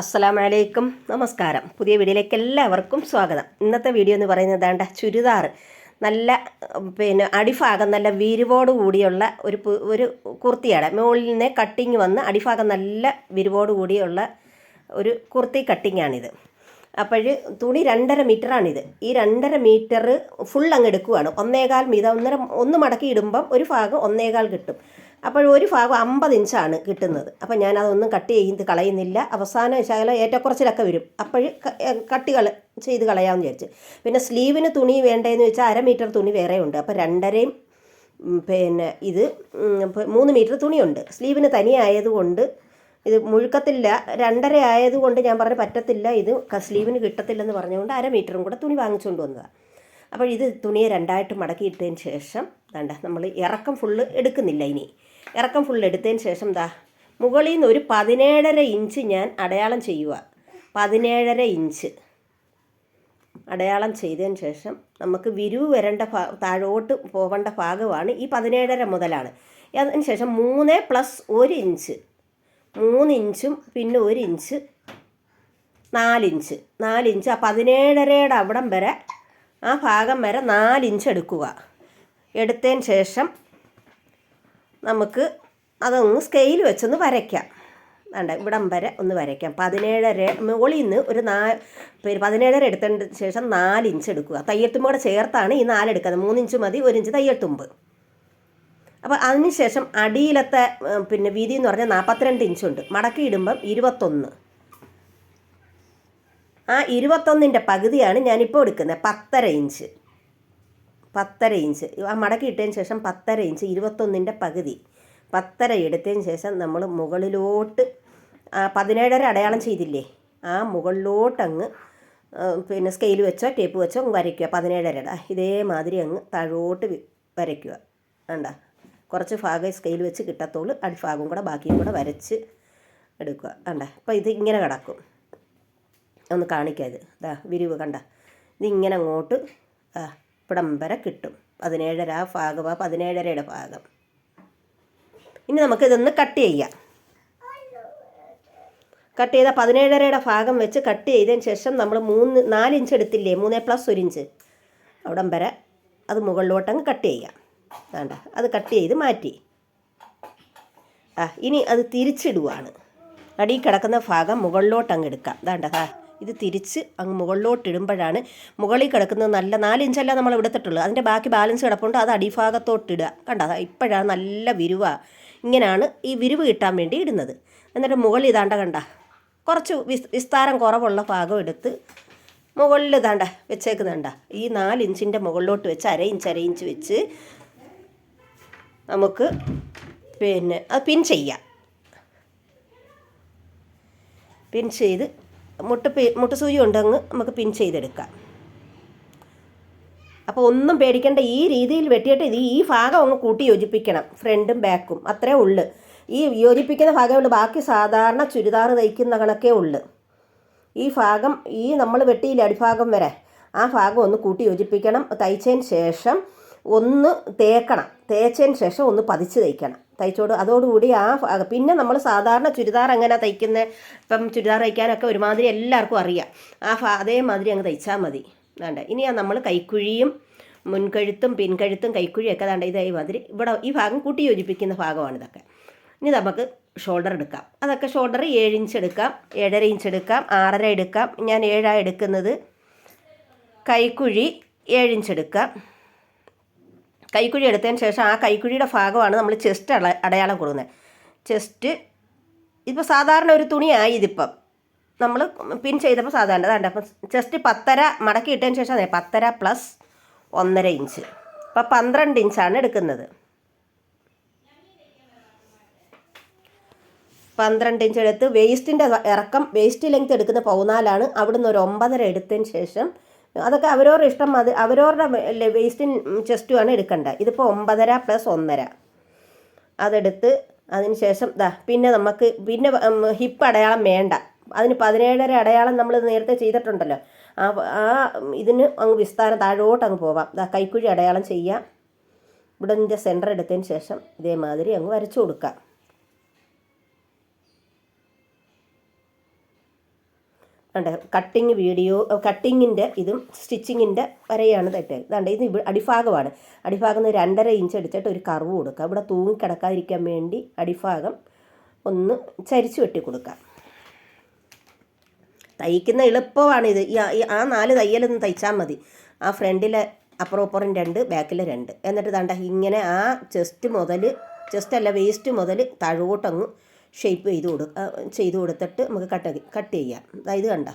അസ്സലാമു വലൈക്കും നമസ്കാരം. പുതിയ വീഡിയോയിലേക്ക് എല്ലാവർക്കും സ്വാഗതം. ഇന്നത്തെ വീഡിയോ എന്ന് പറയുന്നത് വേണ്ട ചുരിദാർ നല്ല പിന്നെ അടിഭാഗം നല്ല വിരിവോട് കൂടിയുള്ള ഒരു ഒരു കുർത്തിയാണ്. മുകളിൽ നിന്ന് കട്ടിങ് വന്ന് അടിഭാഗം നല്ല വിരിവോട് കൂടിയുള്ള ഒരു കുർത്തി കട്ടിങ്ങാണിത് അപ്പോൾ തുണി രണ്ടര മീറ്ററാണിത്. ഈ രണ്ടര മീറ്റർ ഫുൾ അങ്ങ് എടുക്കുവാണ്. ഒന്നേകാൽ മീത ഒന്നര ഒന്ന് മടക്കി ഇടുമ്പം ഒരു ഭാഗം ഒന്നേകാൽ കിട്ടും. അപ്പോൾ ഒരു ഭാഗം അമ്പത് ഇഞ്ചാണ് കിട്ടുന്നത്. അപ്പോൾ ഞാൻ അതൊന്നും കട്ട് ചെയ്ത് കളയുന്നില്ല. അവസാനം ശകലം ഏറ്റക്കുറച്ചിലൊക്കെ വരും. അപ്പോൾ കട്ട് കള ചെയ്ത് കളയാമെന്ന് വിചാരിച്ച്. പിന്നെ സ്ലീവിന് തുണി വേണ്ടതെന്ന് വെച്ചാൽ അര മീറ്റർ തുണി വേറെ ഉണ്ട്. അപ്പോൾ രണ്ടരയും പിന്നെ ഇത് മൂന്ന് മീറ്റർ തുണിയുണ്ട്. സ്ലീവിന് തനിയായതുകൊണ്ട് ഇത് മുഴുക്കത്തില്ല. രണ്ടര ആയതുകൊണ്ട് ഞാൻ പറഞ്ഞു പറ്റത്തില്ല. ഇത് സ്ലീവിന് കിട്ടത്തില്ലെന്ന് പറഞ്ഞുകൊണ്ട് അര മീറ്ററും കൂടെ തുണി വാങ്ങിച്ചുകൊണ്ട് വന്നതാണ് അപ്പോൾ ഇത് തുണിയെ രണ്ടായിട്ട് മടക്കിയിട്ടതിന് ശേഷം വേണ്ട നമ്മൾ ഇറക്കം ഫുള്ള് എടുക്കുന്നില്ല ഇനി. ഇറക്കം ഫുള്ള് എടുത്തതിന് ശേഷം ദാ മുകളിൽ നിന്ന് ഒരു പതിനേഴര ഇഞ്ച് ഞാൻ അടയാളം ചെയ്യുക പതിനേഴര ഇഞ്ച് അടയാളം ചെയ്തതിന് ശേഷം നമുക്ക് വിരിവ് വരേണ്ട ഭാ താഴോട്ട് പോകേണ്ട ഭാഗമാണ് ഈ പതിനേഴര മുതലാണ്. അതിന് ശേഷം മൂന്ന് പ്ലസ് ഒരു ഇഞ്ച് മൂന്ന് ഇഞ്ചും പിന്നെ ഒരു ഇഞ്ച് നാലിഞ്ച് നാലിഞ്ച് ആ പതിനേഴരയുടെ അവിടം വരെ ആ ഭാഗം വരെ നാലിഞ്ച് എടുക്കുക. എടുത്തതിന് ശേഷം നമുക്ക് അതൊന്ന് സ്കെയിൽ വെച്ചൊന്ന് വരയ്ക്കാം. വേണ്ട ഇവിടം വരെ ഒന്ന് വരയ്ക്കാം. പതിനേഴര മുകളിൽ നിന്ന് ഒരു നാ പതിനേഴര എടുത്തതിന് ശേഷം നാലിഞ്ച് എടുക്കുക. തയ്യൽത്തുമ്പോടെ ചേർത്താണ് ഈ നാലെടുക്കുന്നത് മൂന്നിഞ്ച് മതി ഒരു ഇഞ്ച് തയ്യൽത്തുമ്പ് അപ്പോൾ അതിനുശേഷം അടിയിലത്തെ പിന്നെ വീതി എന്ന് പറഞ്ഞാൽ നാൽപ്പത്തിരണ്ട് ഇഞ്ചുണ്ട് മടക്കി ഇടുമ്പം ഇരുപത്തൊന്ന്. ആ ഇരുപത്തൊന്നിന്റെ പകുതിയാണ് ഞാനിപ്പോൾ എടുക്കുന്നത്. പത്തര ഇഞ്ച് പത്തര ഇഞ്ച് ആ മടക്കി ഇട്ടതിന് ശേഷം പത്തര ഇഞ്ച് ഇരുപത്തൊന്നിന്റെ പകുതി. പത്തര എടുത്തതിന് ശേഷം നമ്മൾ മുകളിലോട്ട് പതിനേഴര അടയാളം ചെയ്തില്ലേ? ആ മുകളിലോട്ടങ്ങ് പിന്നെ സ്കെയിൽ വെച്ചോ ടേപ്പ് വെച്ചോ വരയ്ക്കുക. പതിനേഴരയുടെ ഇതേമാതിരി അങ്ങ് താഴോട്ട് വരയ്ക്കുക. വേണ്ട കുറച്ച് ഭാഗം സ്കെയിൽ വെച്ച് കിട്ടത്തുള്ളൂ അടിഭാഗം കൂടെ ബാക്കിയും കൂടെ വരച്ച് എടുക്കുക. കണ്ട? അപ്പോൾ ഇത് ഇങ്ങനെ കിടക്കും. ഒന്ന് കാണിക്കാം ഇത്. ഇതാ വിരിവ് കണ്ട? ഇതിങ്ങനെ അങ്ങോട്ട് ഇവിടം വരെ കിട്ടും. പതിനേഴര ഭാഗം പതിനേഴരയുടെ ഭാഗം. ഇനി നമുക്ക് ഇതൊന്ന് കട്ട് ചെയ്യാം. കട്ട് ചെയ്ത പതിനേഴരയുടെ ഭാഗം വെച്ച് കട്ട് ചെയ്തതിന് ശേഷം നമ്മൾ മൂന്ന് നാല് ഇഞ്ച് എടുത്തില്ലേ? മൂന്നേ പ്ലസ് ഒരു ഇഞ്ച് അവിടം വരെ അത് മുകളിലോട്ടങ്ങ് കട്ട് ചെയ്യാം. വേണ്ട. അത് കട്ട് ചെയ്ത് മാറ്റി. ആ ഇനി അത് തിരിച്ചിടുവാണ്. അടിയിൽ കിടക്കുന്ന ഭാഗം മുകളിലോട്ട് അങ്ങ് എടുക്കാം. വേണ്ട ആ ഇത് തിരിച്ച് അങ്ങ് മുകളിലോട്ട് ഇടുമ്പോഴാണ് മുകളിൽ കിടക്കുന്നത് നല്ല നാല് ഇഞ്ചല്ല നമ്മൾ എടുത്തിട്ടുള്ളൂ. അതിന്റെ ബാക്കി ബാലൻസ് കിടപ്പുണ്ട് അത് അടിഭാഗത്തോട്ട് ഇടുക. കണ്ട ഇപ്പോഴാണ് നല്ല വിരുവ. ഇങ്ങനെയാണ് ഈ വിരിവ് കിട്ടാൻ വേണ്ടി ഇടുന്നത്. എന്നിട്ട് മുകളിൽ ഇതാണ്ട കണ്ട കുറച്ച് വിസ് വിസ്താരം കുറവുള്ള ഭാഗം എടുത്ത് മുകളിൽ ഇതാണ്ട വെച്ചേക്കുന്നുണ്ട. ഈ നാല് ഇഞ്ചിന്റെ മുകളിലോട്ട് വെച്ച് അര ഇഞ്ച് അര ഇഞ്ച് വെച്ച് നമുക്ക് പിന്നെ അത് പിൻ ചെയ്യാം. പിൻ ചെയ്ത് മുട്ട മുട്ട സൂചി ഉണ്ടെങ്കിൽ നമുക്ക് പിൻ ചെയ്തെടുക്കാം. അപ്പോൾ ഒന്നും പേടിക്കേണ്ട ഈ രീതിയിൽ വെട്ടിയിട്ട് ഇത് ഈ ഭാഗം അങ്ങ് കൂട്ടി യോജിപ്പിക്കണം ഫ്രണ്ടും ബാക്കും. അത്രേ ഉള്ളു. ഈ യോജിപ്പിക്കുന്ന ഭാഗമേ ഉള്ളൂ. ബാക്കി സാധാരണ ചുരിദാർ തയ്ക്കുന്ന കണക്കേ ഉള്ളു. ഈ ഭാഗം ഈ നമ്മൾ വെട്ടിയില്ല അടിഭാഗം വരെ ആ ഭാഗം ഒന്ന് കൂട്ടി യോജിപ്പിക്കണം. തയ്ച്ചതിന് ശേഷം ഒന്ന് തേക്കണം. തേച്ചതിന് ശേഷം ഒന്ന് പതിച്ച് തയ്ക്കണം തയ്ച്ചോട് അതോടുകൂടി ആ പിന്നെ നമ്മൾ സാധാരണ ചുരിദാർ അങ്ങനെ തയ്ക്കുന്ന? ഇപ്പം ചുരിദാർ തയ്ക്കാനൊക്കെ ഒരുമാതിരി എല്ലാവർക്കും അറിയാം. ആ അതേമാതിരി അങ്ങ് തയ്ച്ചാൽ മതി. വേണ്ട ഇനി നമ്മൾ കൈക്കുഴിയും മുൻകഴുത്തും പിൻകഴുത്തും കൈക്കുഴിയൊക്കെ വേണ്ട ഇതേമാതിരി ഇവിടെ ഈ ഭാഗം കൂട്ടി യോജിപ്പിക്കുന്ന ഭാഗമാണ് ഇതൊക്കെ. ഇനി നമുക്ക് ഷോൾഡർ എടുക്കാം. അതൊക്കെ ഷോൾഡർ ഏഴ് ഇഞ്ച് എടുക്കാം ഏഴര ഇഞ്ച് എടുക്കാം ആറര എടുക്കാം. ഞാൻ ഏഴാണ് എടുക്കുന്നത് കൈക്കുഴി ഏഴ് ഇഞ്ച് എടുക്കാം. കൈക്കുഴി എടുത്തതിന് ശേഷം ആ കൈക്കുഴിയുടെ ഭാഗമാണ് നമ്മൾ ചെസ്റ്റ് അട അടയാളം കൊടുക്കുന്നത്. ചെസ്റ്റ് ഇപ്പോൾ സാധാരണ ഒരു തുണിയായി ഇതിപ്പം. നമ്മൾ പിൻ ചെയ്തപ്പോൾ സാധാരണ അതാണ്ട് അപ്പം ചെസ്റ്റ് പത്തര മടക്കി ഇട്ടതിന് ശേഷം അതെ പത്തര പ്ലസ് ഒന്നര ഇഞ്ച് അപ്പം പന്ത്രണ്ട് ഇഞ്ചാണ് എടുക്കുന്നത്. പന്ത്രണ്ട് ഇഞ്ച് എടുത്ത് വേസ്റ്റിന്റെ ഇറക്കം വേസ്റ്റ് ലെങ്ത് എടുക്കുന്ന പൗനാലാണ് അവിടുന്ന് ഒരു ഒമ്പതര എടുത്തതിന് ശേഷം അതൊക്കെ അവരവരുടെ ഇഷ്ടം അത് അവരവരുടെ വേസ്റ്റിൻ ചെസ്റ്റുമാണ് എടുക്കേണ്ടത് ഇതിപ്പോൾ ഒമ്പതര പ്ലസ് ഒന്നര. അതെടുത്ത് അതിന് ശേഷം ദാ പിന്നെ നമുക്ക് പിന്നെ ഹിപ്പ് അടയാളം വേണ്ട. അതിന് പതിനേഴര അടയാളം നമ്മൾ നേരത്തെ ചെയ്തിട്ടുണ്ടല്ലോ. ആ ആ ഇതിന് അങ്ങ് വിസ്താരം താഴോട്ട് അങ്ങ് പോവാം. ദാ കൈക്കുഴി അടയാളം ചെയ്യാം. ഇവിടെ നിന്റെ സെന്റർ എടുത്തതിന് ശേഷം ഇതേമാതിരി അങ്ങ് വരച്ചു കൊടുക്കാം. ഉണ്ട് കട്ടിങ് വീഡിയോ കട്ടിങ്ങിന്റെ ഇതും സ്റ്റിച്ചിങ്ങിന്റെ വരെയാണ് തെറ്റ്. ഇതാണ്ട് ഇത് അടിഭാഗമാണ്. അടിഭാഗം നിന്ന് രണ്ടര ഇഞ്ച് എടുത്തിട്ട് ഒരു കർവ് കൊടുക്കുക. ഇവിടെ തൂങ്ങിക്കിടക്കാതിരിക്കാൻ വേണ്ടി അടിഭാഗം ഒന്ന് ചരിച്ചു വെട്ടി കൊടുക്കുക. തയ്ക്കുന്ന എളുപ്പമാണ് ഇത്. ഈ ആ നാല് തയ്യലൊന്ന് തയ്ച്ചാൽ മതി. ആ ഫ്രണ്ടിലെ അപ്പുറം ഇപ്പുറം രണ്ട് ബാക്കിൽ രണ്ട്. എന്നിട്ട് ദാണ്ട ഇങ്ങനെ ആ ചെസ്റ്റ് മുതൽ ചെസ്റ്റ് അല്ല വേസ്റ്റ് മുതൽ താഴോട്ടങ്ങ് ഷേപ്പ് ചെയ്ത് കൊടു ചെയ്ത് കൊടുത്തിട്ട് നമുക്ക് കട്ട് കട്ട് ചെയ്യാം. അതായത് കണ്ട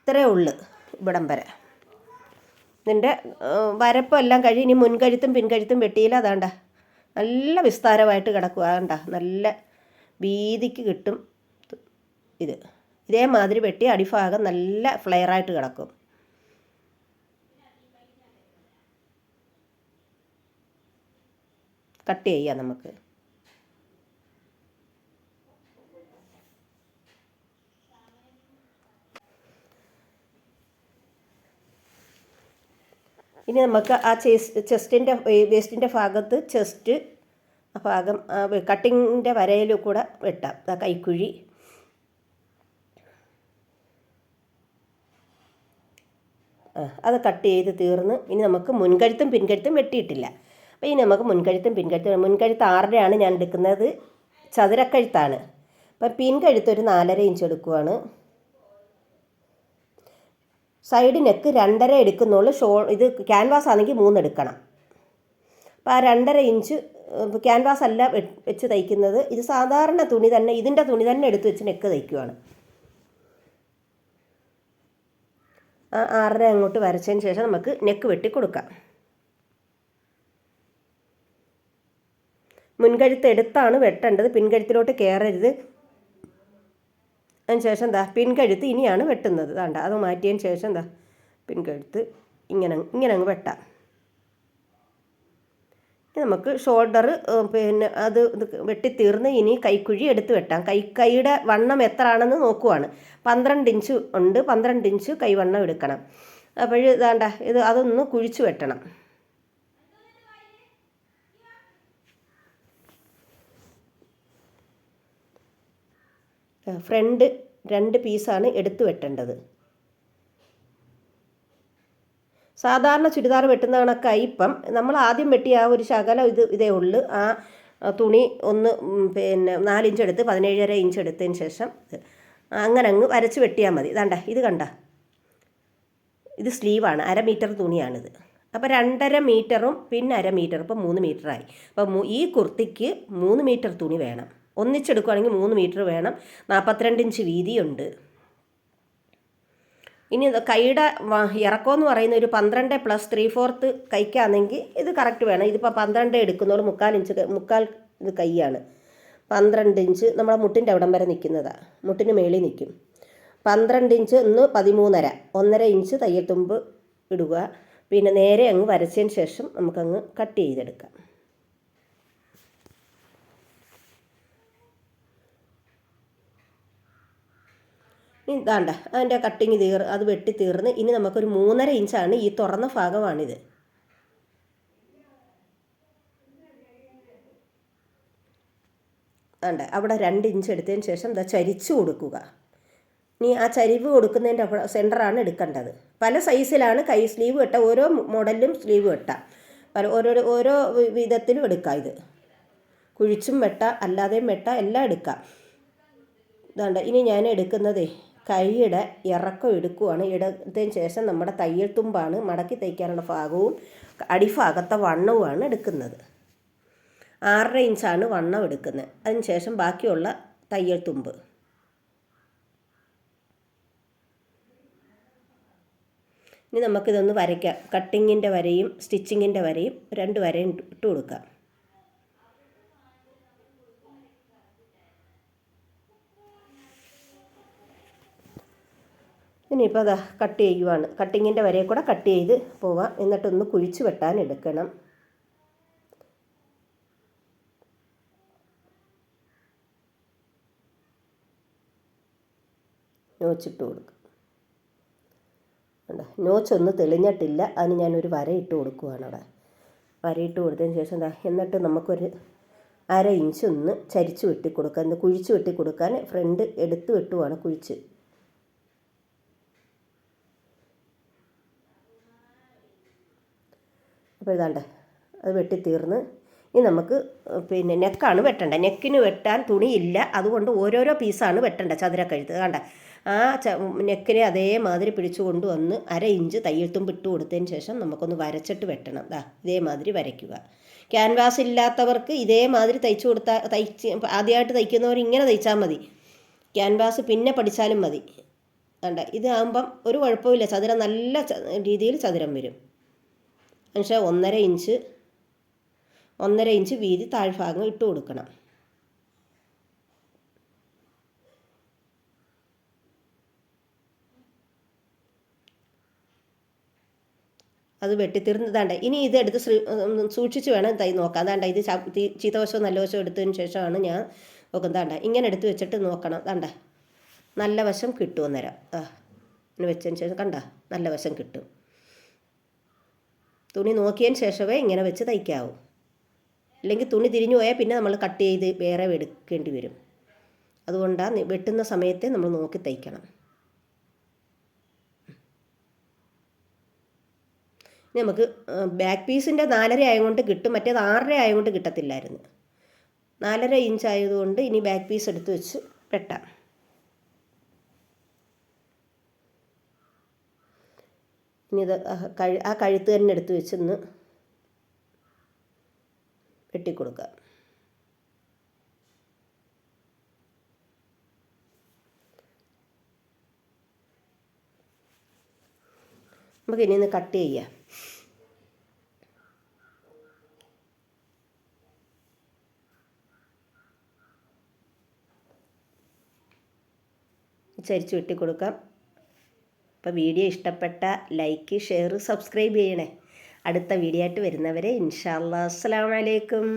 ഇത്രേ ഉള്ളു ഇവിടം വരെ. ഇതിന്റെ വരപ്പെല്ലാം കഴിഞ്ഞ് ഇനി മുൻകഴുത്തും പിൻകഴുത്തും വെട്ടിയില്ല അതാണ്ട നല്ല വിസ്താരമായിട്ട് കിടക്കുക അതാണ്ട നല്ല വീതിക്ക് കിട്ടും ഇത്. ഇതേമാതിരി വെട്ടി അടിഭാഗം നല്ല ഫ്ലെയറായിട്ട് കിടക്കും. കട്ട് ചെയ്യാം നമുക്ക്. ഇനി നമുക്ക് ആ ചെസ് ചെസ്റ്റിന്റെ വേസ്റ്റിന്റെ ഭാഗത്ത് ചെസ്റ്റ് ആ ഭാഗം കട്ടിങ്ങിന്റെ വരയിൽ കൂടെ വെട്ടാം. ആ കൈക്കുഴി. അത് കട്ട് ചെയ്ത് തീർന്ന് ഇനി നമുക്ക് മുൻകഴുത്തും പിൻകഴുത്തും വെട്ടിയിട്ടില്ല. അപ്പോൾ ഇനി നമുക്ക് മുൻകഴുത്തും പിൻകഴുത്തും മുൻകഴുത്ത് ആറരയാണ് ഞാൻ എടുക്കുന്നത്. ചതുരക്കഴുത്താണ്. അപ്പം പിൻകഴുത്ത് ഒരു നാലര ഇഞ്ച് എടുക്കുവാണ്. സൈഡ് നെക്ക് രണ്ടര എടുക്കുന്നുള്ളൂ. ഷോ ഇത് ക്യാൻവാസ് ആണെങ്കിൽ മൂന്ന് എടുക്കണം അപ്പോൾ ആ രണ്ടര ഇഞ്ച് ക്യാൻവാസ് അല്ല വെച്ച് തയ്ക്കുന്നത്. ഇത് സാധാരണ തുണി തന്നെ ഇതിന്റെ തുണി തന്നെ എടുത്ത് വെച്ച് നെക്ക് തയ്ക്കുവാണ്. ആ ആറര അങ്ങോട്ട് വരച്ചതിന് ശേഷം നമുക്ക് നെക്ക് വെട്ടി കൊടുക്കാം. മുൻകഴുത്ത് എടുത്താണ് വെട്ടേണ്ടത്. പിൻകഴുത്തിലോട്ട് കയറരുത് അതിന് ശേഷം എന്താ? പിൻകഴുത്ത് ഇനിയാണ് വെട്ടുന്നത്. വേണ്ട അത് മാറ്റിയതിന് ശേഷം എന്താ? പിൻകഴുത്ത് ഇങ്ങനെ ഇങ്ങനെ അങ്ങ് വെട്ടാം. നമുക്ക് ഷോൾഡർ പിന്നെ അത് വെട്ടിത്തീർന്ന് ഇനി കൈക്കുഴി എടുത്ത് വെട്ടാം. കൈ കൈയുടെ വണ്ണം എത്ര ആണെന്ന് നോക്കുവാണ്. പന്ത്രണ്ട് ഇഞ്ച് ഉണ്ട്. പന്ത്രണ്ട് ഇഞ്ച് കൈവണ്ണം എടുക്കണം. അപ്പോൾ ഇതാണ്ട ഇത് അതൊന്ന് കുഴിച്ചു വെട്ടണം. ഫ്രണ്ട് രണ്ട് പീസാണ് എടുത്തു വെട്ടേണ്ടത്. സാധാരണ ചുരിദാർ വെട്ടുന്ന കണക്കായി ഇപ്പം. നമ്മൾ ആദ്യം വെട്ടിയ ആ ഒരു ശകലം ഇത് ഇതേ ഉള്ളു. ആ തുണി ഒന്ന് പിന്നെ നാലിഞ്ച് എടുത്ത് പതിനേഴര ഇഞ്ച് എടുത്തതിന് ശേഷം അങ്ങനെ അങ്ങ് വരച്ച് വെട്ടിയാൽ മതി. ഇതാണ്ട ഇത് കണ്ട. ഇത് സ്ലീവാണ് അര മീറ്റർ തുണിയാണിത്. അപ്പോൾ രണ്ടര മീറ്ററും പിന്നെ അര മീറ്റർ ഇപ്പം മൂന്ന് മീറ്ററായി. അപ്പോൾ ഈ കുർത്തിക്ക് മൂന്ന് മീറ്റർ തുണി വേണം. ഒന്നിച്ചെടുക്കുകയാണെങ്കിൽ മൂന്ന് മീറ്റർ വേണം. നാൽപ്പത്തിരണ്ട് ഇഞ്ച് വീതിയുണ്ട്. ഇനി കൈയുടെ വ- ഇറക്കമെന്ന് പറയുന്ന ഒരു പന്ത്രണ്ട് പ്ലസ് ത്രീ ഫോർത്ത് കൈക്കാണെങ്കിൽ ഇത് കറക്റ്റ് വേണം. ഇതിപ്പോൾ പന്ത്രണ്ട് എടുക്കുന്നോളൂ മുക്കാൽ ഇഞ്ച് മുക്കാൽ ഇത് കൈയാണ്. പന്ത്രണ്ട് ഇഞ്ച് നമ്മുടെ മുട്ടിന്റെ അവിടം വരെ നിൽക്കുന്നതാണ് മുട്ടിന് മേളിൽ നിൽക്കും. പന്ത്രണ്ട് ഇഞ്ച് ഒന്ന് പതിമൂന്നര. ഒന്നര ഇഞ്ച് തയ്യൽ തുമ്പ് ഇടുക. പിന്നെ നേരെ അങ്ങ് വരച്ചതിന് ശേഷം നമുക്കങ്ങ് കട്ട് ചെയ്തെടുക്കാം. ഇതാണ്ട അതിന്റെ കട്ടിങ് തീർ അത് വെട്ടി തീർന്ന് ഇനി നമുക്കൊരു മൂന്നര ഇഞ്ചാണ് ഈ തുറന്ന ഭാഗമാണിത്. വേണ്ട അവിടെ രണ്ട് ഇഞ്ച് എടുത്തതിന് ശേഷം ഇതാ ചരിച്ചു കൊടുക്കുക. ഇനി ആ ചരിവ് കൊടുക്കുന്നതിന്റെ അവിടെ സെന്ററാണ് എടുക്കേണ്ടത്. പല സൈസിലാണ് കൈ സ്ലീവ് വെട്ട ഓരോ മോഡലിലും സ്ലീവ് വെട്ടാം. പല ഓരോ ഓരോ വിധത്തിലും എടുക്കാം ഇത്. കുഴിച്ചും വെട്ട അല്ലാതെയും വെട്ട എല്ലാം എടുക്കാം. ഇതാണ്ട് ഇനി ഞാൻ എടുക്കുന്നതേ കൈയുടെ ഇറക്കം എടുക്കുവാണ്. എടുത്തതിന് ശേഷം നമ്മുടെ തയ്യൽ തുമ്പാണ് മടക്കി തയ്ക്കാനുള്ള ഭാഗവും അടിഭാഗത്തെ വണ്ണവുമാണ് എടുക്കുന്നത്. ആറര ഇഞ്ചാണ് വണ്ണം എടുക്കുന്നത്. അതിന് ശേഷം ബാക്കിയുള്ള തയ്യൽ തുമ്പ്. ഇനി നമുക്കിതൊന്ന് വരയ്ക്കാം. കട്ടിങ്ങിന്റെ വരയും സ്റ്റിച്ചിങ്ങിന്റെ വരയും രണ്ട് വരയും ഇട്ട് കൊടുക്കാം. ഇനിയിപ്പോൾ അതാ കട്ട് ചെയ്യുവാണ്. കട്ടിങ്ങിന്റെ വരെ കൂടെ കട്ട് ചെയ്ത് പോവാം. എന്നിട്ടൊന്ന് കുഴിച്ച് വെട്ടാൻ എടുക്കണം. നോച്ചിട്ട് കൊടുക്കും. കണ്ടോ? നോച്ചൊന്ന് തെളിഞ്ഞിട്ടില്ല. അതിന് ഞാനൊരു വര ഇട്ട് കൊടുക്കുവാണ് അവിടെ. വരയിട്ട് കൊടുത്തതിന് ശേഷം എന്താ എന്നിട്ട് നമുക്കൊരു അര ഇഞ്ച് ഒന്ന് ചരിച്ച് വെട്ടി കൊടുക്കാൻ കുഴിച്ച് വെട്ടി കൊടുക്കാൻ ഫ്രണ്ട് എടുത്ത് വെട്ടുവാണ് കുഴിച്ച്. അപ്പോൾ ഇതാണ്ട് അത് വെട്ടിത്തീർന്ന് ഇനി നമുക്ക് പിന്നെ നെക്കാണ് വെട്ടേണ്ടത് നെക്കിന് വെട്ടാൻ തുണിയില്ല. അതുകൊണ്ട് ഓരോരോ പീസാണ് വെട്ടേണ്ടത് ചതുരക്കഴുത്ത് കണ്ട? ആ ച നെക്കിനെ അതേമാതിരി പിടിച്ചു കൊണ്ടുവന്ന് അര ഇഞ്ച് തയ്യൽത്തും ഇട്ട് കൊടുത്തതിന് ശേഷം നമുക്കൊന്ന് വരച്ചിട്ട് വെട്ടണം. ദാ ഇതേമാതിരി വരയ്ക്കുക. ക്യാൻവാസ് ഇല്ലാത്തവർക്ക് ഇതേമാതിരി തയ്ച്ചു കൊടുത്താൽ തയ്ച്ച് ആദ്യമായിട്ട് തയ്ക്കുന്നവർ ഇങ്ങനെ തയ്ച്ചാൽ മതി. ക്യാൻവാസ് പിന്നെ പഠിച്ചാലും മതി. കണ്ട? ഇതാകുമ്പം ഒരു കുഴപ്പമില്ല ചതുരം നല്ല രീതിയിൽ ചതുരം വരും. പക്ഷേ ഒന്നര ഇഞ്ച് ഒന്നര ഇഞ്ച് വീതി താഴ്ഭാഗം ഇട്ട് കൊടുക്കണം. അത് വെട്ടിത്തീർന്നതാണ്ട് ഇനി ഇത് എടുത്ത് ശ്രീ സൂക്ഷിച്ച് വേണം തൈ നോക്കാം അതാണ്ട ഇത് ചീത്തവശവും നല്ല വശവും എടുത്തതിന് ശേഷമാണ് ഞാൻ നോക്കുന്നത്. താണ്ട ഇങ്ങനെ എടുത്ത് വെച്ചിട്ട് നോക്കണം. താണ്ട നല്ല വശം കിട്ടും അന്നേരം. ആ ഇങ്ങനെ വെച്ചതിന് ശേഷം കണ്ട? നല്ല വശം കിട്ടും. തുണി നോക്കിയതിന് ശേഷമേ ഇങ്ങനെ വെച്ച് തയ്ക്കാവൂ. അല്ലെങ്കിൽ തുണി തിരിഞ്ഞു പോയാൽ പിന്നെ നമ്മൾ കട്ട് ചെയ്ത് വേറെ എടുക്കേണ്ടി വരും. അതുകൊണ്ടാണ് വെട്ടുന്ന സമയത്തെ നമ്മൾ നോക്കി തയ്ക്കണം. ഇനി നമുക്ക് ബാക്ക് പീസിന്റെ നാലര ആയതുകൊണ്ട് കിട്ടും. മറ്റേത് ആറര ആയതുകൊണ്ട് കിട്ടത്തില്ലായിരുന്നു. നാലര ഇഞ്ച് ആയതുകൊണ്ട് ഇനി ബാക്ക് പീസ് എടുത്ത് വെച്ച് വെട്ടാം. ഇനി ആ കഴു ആ കഴുത്ത് തന്നെ എടുത്ത് വെച്ചൊന്ന് വെട്ടിക്കൊടുക്കുക. നമുക്ക് ഇനി ഒന്ന് കട്ട് ചെയ്യാം. ചരിച്ച് വെട്ടിക്കൊടുക്കാം. അപ്പോൾ വീഡിയോ ഇഷ്ടപ്പെട്ട ലൈക്ക് ഷെയർ സബ്സ്ക്രൈബ് ചെയ്യണേ. അടുത്ത വീഡിയോ ആയിട്ട് വരുന്നവരെ ഇൻഷാല്ലാ അസ്സലാമു അലൈക്കും.